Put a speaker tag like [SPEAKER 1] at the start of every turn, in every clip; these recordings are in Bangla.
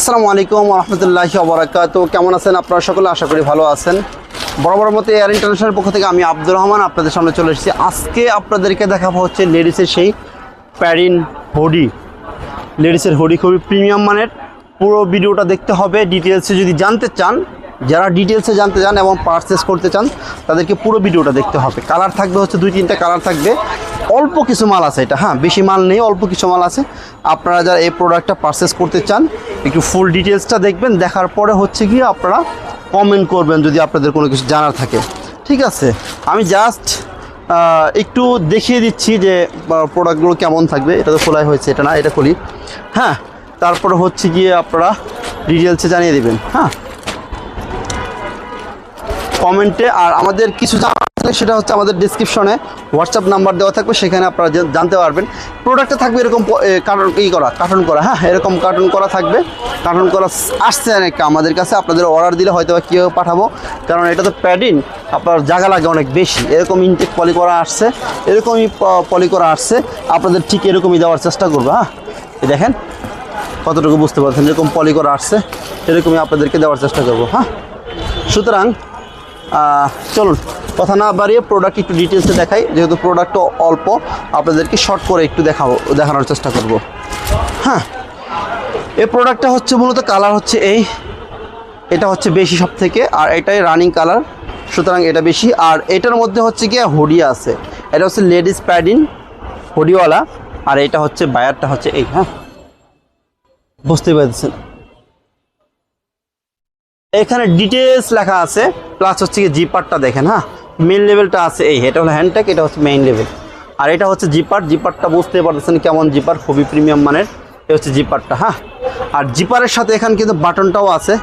[SPEAKER 1] আসসালামু আলাইকুম রহমতুল্লাহি ওবরাকাত কেমন আছেন আপনারা সকলে? আশা করি ভালো আছেন। বড় বড় মতো এয়ার ইন্টারন্যাশনাল পক্ষ থেকে আমি আব্দুর রহমান আপনাদের সামনে চলে এসেছি। আজকে আপনাদেরকে দেখাবো হচ্ছে লেডিসের সেই প্যারিন হুডি লেডিসের হুডি খুবই প্রিমিয়াম মানের। পুরো ভিডিওটা দেখতে হবে। ডিটেলসে যদি জানতে চান, যারা ডিটেলসে জানতে চান এবং পারচেস করতে চান, তাদেরকে পুরো ভিডিওটা দেখতে হবে। কালার থাকবে হচ্ছে দুই, তিনটা কালার থাকবে। অল্প কিছু মাল আছে এটা। হ্যাঁ বেশি মাল নেই, অল্প কিছু মাল আছে। আপনারা যারা এই প্রোডাক্টটা পারচেস করতে চান, একটু ফুল ডিটেলসটা দেখবেন, দেখার পরে হচ্ছে গিয়ে আপনারা কমেন্ট করবেন যদি আপনাদের কোনো কিছু জানার থাকে। ঠিক আছে? আমি জাস্ট একটু দেখিয়ে দিচ্ছি যে প্রোডাক্টগুলো কেমন থাকবে। এটা তো খোলাই হয়েছে, এটা না, এটা খুলি। হ্যাঁ তারপরে হচ্ছে গিয়ে আপনারা ডিটেলসে জানিয়ে দেবেন। হ্যাঁ? কমেন্টে আর আমাদের কিছু জানার থাকলে সেটা হচ্ছে আমাদের ডিসক্রিপশনে হোয়াটসঅ্যাপ নাম্বার দেওয়া থাকবে, সেখানে আপনারা জানতে পারবেন। প্রোডাক্টে থাকবে এরকম কার্টন ই করা কার্টন করা হ্যাঁ এরকম কার্টন করা থাকবে। কার্টন করা আসছে অনেকটা আমাদের কাছে, আপনাদের অর্ডার দিলে হয়তো বা কীভাবে পাঠাবো। কারণ এটা তো প্যাডিন আপনার জায়গা লাগে অনেক বেশি। এরকম ইনটেক পলি করা আসছে, এরকমই পলি করা আসছে। আপনাদের ঠিক এরকমই দেওয়ার চেষ্টা করব হ্যাঁ। দেখেন, কতটুকু বুঝতে পারছেন যেরকম পলি করা আসছে, এরকমই আপনাদেরকে দেওয়ার চেষ্টা করব হ্যাঁ। সুতরাং চলুন কথা না বাড়িয়ে প্রোডাক্ট একটু ডিটেলসে দেখাই, যেহেতু প্রোডাক্ট অল্প, আপনাদেরকে শর্ট করে একটু দেখাবো, দেখানোর চেষ্টা করব। হ্যাঁ এই প্রোডাক্টটা হচ্ছে মূলত কালার হচ্ছে এই, এটা হচ্ছে বেশি সব থেকে আর এটাই রানিং কালার সুতরাং এটা বেশি, আর এটার মধ্যে হচ্ছে গিয়ে হুডি আছে। এটা হচ্ছে লেডিস প্যাডিন হুডিওয়ালা আর এটা হচ্ছে বায়ারটা হচ্ছে এই হ্যাঁ। বুঝতে পেরেছেন? এখানে ডিটেলস লেখা আছে প্লাস হচ্ছে কি জিপারটা দেখেন হ্যাঁ। মেন লেভেলটা আছে এই, এটা হলো হ্যান্ডটেক এটা হচ্ছে মেইন লেভেল আর এটা হচ্ছে জিপার জিপারটা বুঝতে পারতেছেন কেমন জিপার খুবই প্রিমিয়াম মানের এটা হচ্ছে জিপারটা হ্যাঁ? আর জিপারের সাথে এখানে কিন্তু বাটনটাও আছে।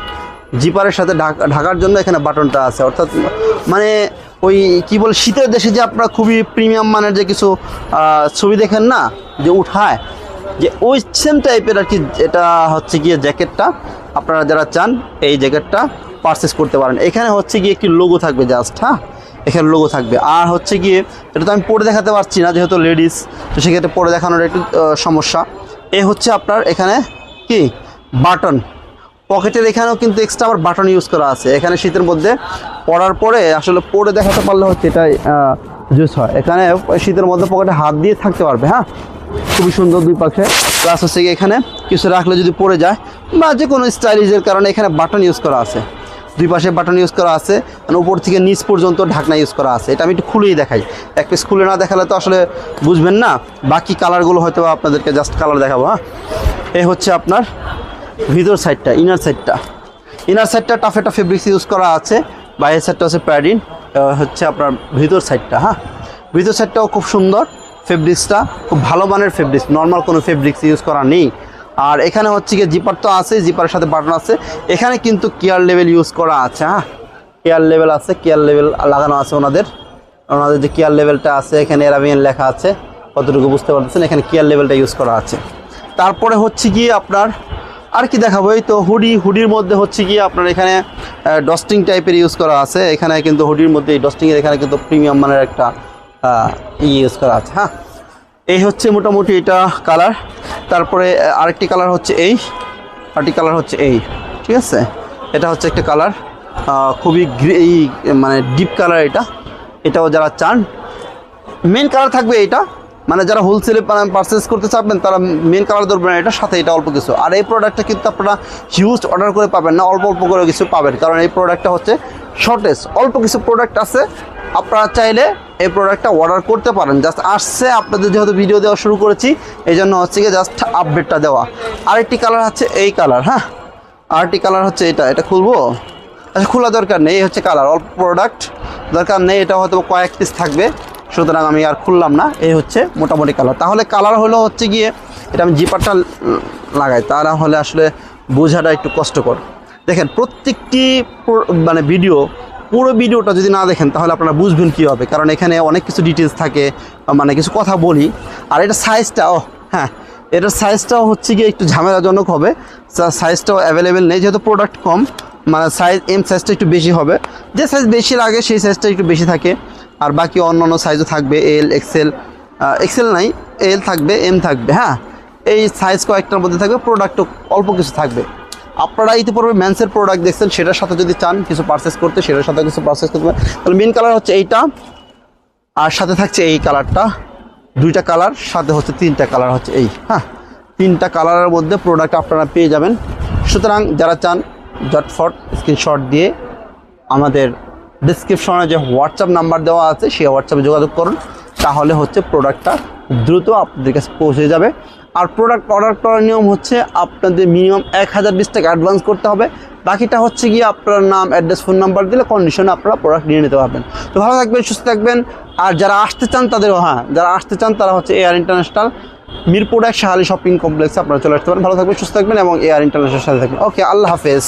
[SPEAKER 1] জিপারের সাথে ঢাকা, ঢাকার জন্য এখানে বাটনটা আছে। অর্থাৎ মানে ওই কি বলে, শীতের দেশে যে আপনারা খুবই প্রিমিয়াম মানের যে কিছু ছবি দেখেন না, যে উঠায়, যে ওই সেম টাইপের আর কি, এটা হচ্ছে গিয়ে জ্যাকেটটা আপনারা যারা চান, এই জ্যাকেটটা পারচেস করতে পারেন। এখানে হচ্ছে গিয়ে একটি লোগো থাকবে জাস্ট হ্যাঁ? এখানে লোগো থাকবে। আর হচ্ছে গিয়ে, এটা তো আমি পরে দেখাতে পারছি না, যেহেতু লেডিস তো সেক্ষেত্রে পরে দেখানোর একটু সমস্যা। এ হচ্ছে আপনার এখানে কি? বাটন পকেটের এখানেও কিন্তু এক্সট্রা আবার বাটন ইউজ করা আছে। এখানে শীতের মধ্যে পরার পরে আসলে পরে দেখাতে পারলে হচ্ছে এটাই জুস হয়। এখানে শীতের মধ্যে পকেটে হাত দিয়ে থাকতে পারবে হ্যাঁ? খুবই সুন্দর দুই পাশে। প্লাস হচ্ছে এখানে কিছু রাখলে যদি পড়ে যায়, বা যে কোনো স্টাইলিশের কারণে এখানে বাটন ইউজ করা আছে। দুই পাশে বাটন ইউজ করা আছে মানে উপর থেকে নিচ পর্যন্ত ঢাকনা ইউজ করা আছে। এটা আমি একটু খুলেই দেখাই। এক পিস খুলে না দেখালে তো আসলে বুঝবেন না। বাকি কালারগুলো হয়তো আপনাদেরকে জাস্ট কালার দেখাবো হ্যাঁ? এ হচ্ছে আপনার ভিতর সাইডটা ইনার সাইডটা ইনার সাইডটা টাফে টাফে ফেব্রিক্স ইউজ করা আছে। বাইরের সাইডটা হচ্ছে প্যাডিন হচ্ছে আপনার ভিতর সাইডটা হ্যাঁ? ভিতর সাইডটাও খুব সুন্দর ফেব্রিক্সটা খুব ভালো মানের ফেব্রিক্স নর্মাল কোনো ফেব্রিক্স ইউজ করা নেই। আর এখানে হচ্ছে গিয়ে জিপার তো আছে জিপারের সাথে বাটন আছে। এখানে কিন্তু কেয়ার লেভেল ইউজ করা আছে হ্যাঁ? কেয়ার লেভেল আছে কেয়ার লেভেল লাগানো আছে ওনাদের। ওনাদের যে কেয়ার লেভেলটা আছে, এখানে এরাবিয়ান লেখা আছে। কতটুকু বুঝতে পারতেছেন? এখানে কেয়ার লেভেলটা ইউজ করা আছে। তারপরে হচ্ছে গিয়ে আপনার আর কি দেখাবো? এই তো হুডি হুডির মধ্যে হচ্ছে গিয়ে আপনার এখানে ডস্টিং টাইপের ইউজ করা আছে। এখানে কিন্তু হুডির মধ্যে এই ডস্টিংয়ের এখানে কিন্তু প্রিমিয়াম মানের একটা ইউজ করা আছে হ্যাঁ? এই হচ্ছে মোটামুটি এটা কালার। তারপরে আরেকটি কালার হচ্ছে এই, আরেকটি কালার হচ্ছে এই, ঠিক আছে? এটা হচ্ছে একটা কালার খুবই এই মানে ডিপ কালার এটা। এটাও যারা চান মেন কালার থাকবে এটা মানে যারা হোলসেলে পারচেস করতে চাবেন তারা মেন কালার ধরবেন এটা সাথে এটা অল্প কিছু। আর এই প্রোডাক্টটা কিন্তু আপনারা হিউজ অর্ডার করে পাবেন না, অল্প অল্প করে কিছু পাবেন। কারণ এই প্রোডাক্টটা হচ্ছে শর্টেজ অল্প কিছু প্রোডাক্ট আছে, আপনারা চাইলে এই প্রোডাক্টটা অর্ডার করতে পারেন। জাস্ট আসছে, আপনাদের যেহেতু ভিডিও দেওয়া শুরু করেছি এই জন্য হচ্ছে গিয়ে জাস্ট আপডেটটা দেওয়া। আরেকটি কালার হচ্ছে এই কালার হ্যাঁ? আরেকটি কালার হচ্ছে এটা এটা খুলবো? আচ্ছা খোলা দরকার নেই, এই হচ্ছে কালার অল্প প্রোডাক্ট দরকার নেই, এটা হয়তো কয়েক পিস থাকবে, সুতরাং আমি আর খুললাম না, এই হচ্ছে মোটামুটি কালার তাহলে কালার হলো হচ্ছে গিয়ে, এটা আমি জিপারটা লাগাই তা না হলে আসলে বোঝাটা একটু কষ্টকর। দেখেন, প্রত্যেকটি মানে ভিডিও পুরো ভিডিওটা যদি না দেখেন, তাহলে আপনারা বুঝবেন কী হবে। কারণ এখানে অনেক কিছু ডিটেলস থাকে মানে কিছু কথা বলি। আর এটা সাইজটা ও হ্যাঁ এটার সাইজটাও হচ্ছে গিয়ে একটু ঝামেলাজনক হবে। সাইজটাও অ্যাভেলেবেল নেই, যেহেতু প্রোডাক্ট কম মানে সাইজ এম সাইজটা একটু বেশি হবে। যে সাইজ বেশি লাগে, সেই সাইজটা একটু বেশি থাকে। আর বাকি অন্য অন্য সাইজও থাকবে এল এক্সেল এক্সেল নাই এল থাকবে এম থাকবে হ্যাঁ। এই সাইজ কয়েকটার মধ্যে থাকবে প্রোডাক্টও অল্প কিছু থাকবে। আপনারা ইতিপূর্বে ম্যান্সের প্রোডাক্ট দেখছেন, সেটার সাথে যদি চান কিছু পারচেস করতে, সেটার সাথে কিছু পারচেস করতে তাহলে মেন কালার হচ্ছে এইটা, আর সাথে থাকছে এই কালারটা দুইটা কালার সাথে হচ্ছে তিনটা কালার হচ্ছে এই। হ্যাঁ তিনটা কালারের মধ্যে প্রোডাক্ট আপনারা পেয়ে যাবেন। সুতরাং যারা চান জটফট স্ক্রিনশট দিয়ে আমাদের ডিসক্রিপশনে যে হোয়াটসঅ্যাপ নাম্বার দেওয়া আছে, সেই হোয়াটসঅ্যাপে যোগাযোগ করুন। তাহলে হচ্ছে প্রোডাক্টটা দ্রুত আপনাদের কাছে পৌঁছে যাবে। আর প্রোডাক্ট অর্ডার করার নিয়ম হচ্ছে আপনাদের মিনিমাম এক হাজার বিশ টাকা অ্যাডভান্স করতে হবে। বাকিটা হচ্ছে গিয়ে আপনার নাম অ্যাড্রেস ফোন নাম্বার দিলে কন্ডিশনে আপনারা প্রোডাক্ট নিয়ে নিতে পারবেন। তো ভালো থাকবেন, সুস্থ থাকবেন। আর যারা আসতে চান তাদেরও হ্যাঁ যারা আসতে চান তারা হচ্ছে এয়ার ইন্টারন্যাশনাল মিরপুর এক শাহালি শপিং কমপ্লেক্সে আপনারা চলে আসতে পারেন। ভালো থাকবেন, সুস্থ থাকবেন এবং এয়ার ইন্টারন্যাশনাল সাথে থাকবেন। ওকে আল্লাহ হাফেজ।